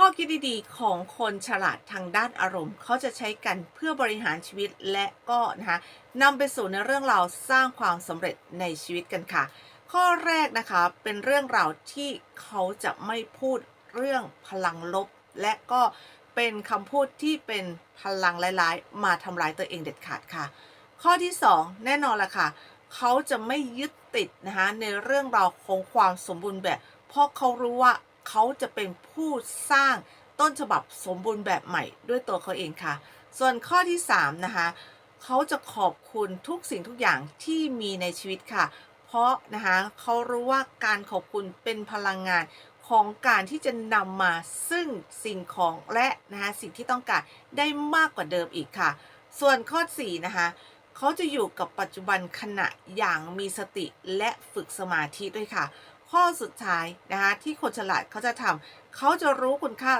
ข้อคิดดีๆของคนฉลาดทางด้านอารมณ์ เขาจะใช้กันเพื่อบริหารชีวิตและก็นะคะนำไปสู่ในเรื่องราวสร้างความสำเร็จในชีวิตกันค่ะ ข้อแรกนะคะเป็นเรื่องราวที่เขาจะไม่พูดเรื่องพลังลบ และก็เป็นคำพูดที่เป็นพลังร้ายๆ มาทำร้ายตัวเองเด็ดขาดค่ะ ข้อที่ 2 แน่นอนละค่ะ เขาจะไม่ยึดติดนะคะในเรื่องราวของความสมบูรณ์แบบ เพราะเขารู้ว่า เขาจะเป็นผู้สร้างต้นฉบับสมบูรณ์แบบใหม่ด้วยตัวเขาเองค่ะ ส่วนข้อที่ 3 นะคะเขาจะขอบคุณทุกสิ่งทุกอย่างที่มีในชีวิตค่ะ เพราะนะคะเขารู้ว่าการขอบคุณเป็นพลังงานของการที่จะนำมาซึ่งสิ่งของและนะคะสิ่งที่ต้องการได้มากกว่าเดิมอีกค่ะ ส่วนข้อ4นะคะเขาจะอยู่กับปัจจุบันขณะอย่างมีสติและฝึกสมาธิด้วยค่ะ ข้อสุดท้ายนะคะที่คนฉลาดเขาจะทำเขาจะรู้คุณค่า